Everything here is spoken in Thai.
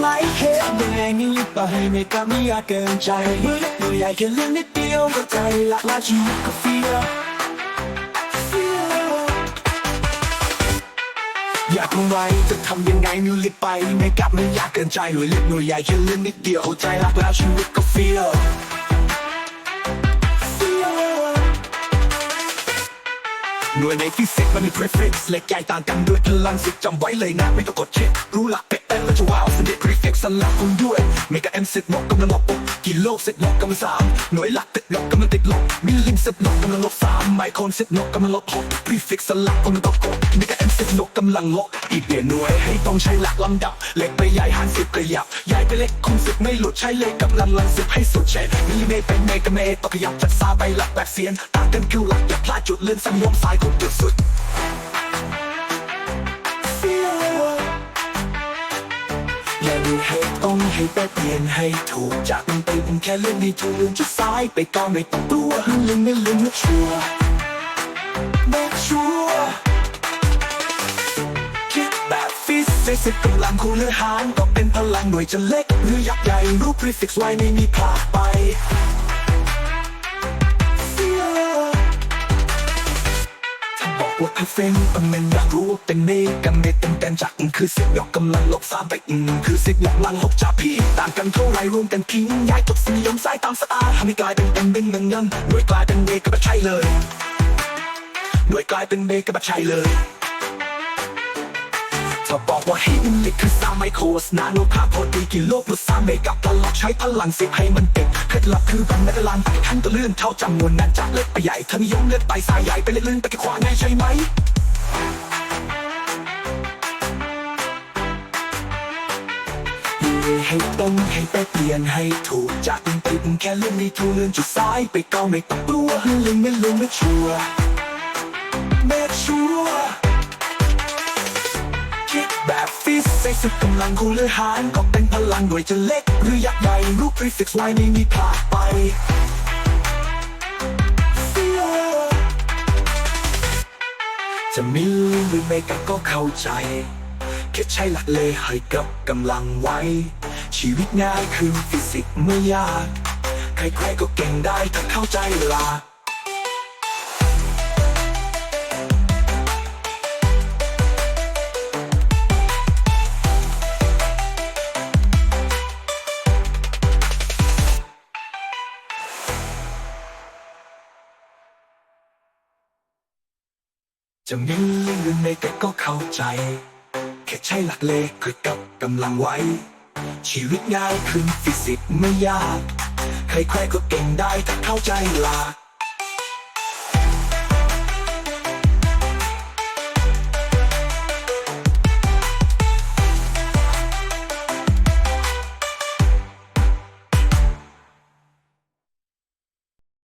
ไหมเหตุแรงนี้ลิไปไม่กล้าไม่อยากเกินใจเมื่อเล็กเมื่อใหญ่แค่เรื่องนิดเดียวก็ใจหลักลายชีวิตก็เฟียเฟียอยากรู้ไหมจะทำยังไงมิวลิบไป ไม่กลับไม่อยากเกินใจหน่วยเล็กหน่วยใหญ่แค่เรื่องนิดเดียวใจรักแล้วชีวิตก็เฟีย หน่วยในฟิสิกส์มันมี prefix เล็กใหญ่ต่างกันด้วยพลังสิจำไว้เลยนะไม่ต้องกดเช็ครู้หลักเป๊ะแล้วจะว้าวสนิท prefix สลับคุณด้วยเมกะเอ็มสิบลบกำลังลบปุ๊บ กิโลเสิบลบกำลังสามหน่วยหลักติดลบกำลังติดลบมิลลิมสิบลบกำลังลบสามไมโครนสิบลบกำลังลบหก prefix สลับคนต้องกดเมกะเอ็มเสิบลบกำลังลบอีกเปลี่ยนหน่วยให้ต้องใช้หลักลำดับ เล็กไปใหญ่หารสิบขยับใหญ่ไปเล็กคูณสิบไม่หลุดใช้เลขกำลังลังสิบให้สุดเช่นมิลลิเมตรเป็นเมกะเมตรต้อขยับจากซาไปหลักแบบเสียนต่างกันคือหลักอย่าพลาดจุดเลื่อนสันวมสายของจุดสุด อย่าดูให้ต้องให้แปเปลี่ยนให้ถูกจากมันไปเป็นแค่เรื่องให้ถูกลืมจะซ้ายไปก็ไม่ต้องกลัวลืมไม่ลืมนะชัวร์แม่ชัวร์คิดแบบฟิสิกส์กำลังคูณหรือหารก็เป็นพลังหน่วยจะเล็ก หรือยักษ์ใหญ่รูป prefix ไว้ไม่มีพลาดไป ถ้าบอกว่าคือเฟงต้องเมนอยากรู้ว่าเป็นเมกันเมเต็มเต็มจากอึงคือสิบยกกำลังลบสามไปอึงคือสิบยกลังลบจากพี่ ต่างกันเท่าไรรวมกันพิงย้ายทุกสิ่งนิยมสายตามสตาร์ทำให้กลายเป็นเอ็มเป็นเงินเงินด้วยกลายเป็นเมก็แบบใช่เลยด้วยกลายเป็นเมก็แบบใช่เลย ว่าให้มันเล็กคือสามไมโครสนาโนภาพพอดีกิโล plus สามเมกับตลอดใช้พลังสิให้มันติดเคล็ดลับคือแบบไม่ไดลันขั้นตัวเลื่อนเท่าจำนวนนั้นจากเล็กไปใหญ่เธอนิยมเลื่อนไปสายใหญ่ไปเลื่อนไปขวาง่ายใช่ไหมให้ตรงให้แต่เปลี่ยนให้ถูกจากเป็นไปเป็นแค่เรื่องนี้ทูเลื่อนจุดซ้ายไปก็ไม่ต้องกลัวลืมไม่ลืมไม่ชัวร์ไม่ชัวร์ ดแบบฟิสิกส์กำลังคูณหรือหารก็เป็นพลังหน่วยจะเล็ก หรือยักษ์ใหญ่รูป prefix ไว้ไม่มีพลาดไปจะมิลลิหรือเมกะก็เข้าใจแค่ใช้หลักเลยให้กับกำลังไว้ ชีวิตง่ายคือฟิสิกส์ไม่ยาก ใครๆก็เก่งได้ถ้าเข้าใจหลัก จะมิลลิหรือเมกะก็เข้าใจ แค่ใช้หลักเลขคือกับกำลังไว้ ชีวิตง่ายขึ้นฟิสิกส์ไม่ยาก ใครๆก็เก่งได้ถ้าเข้าใจหลัก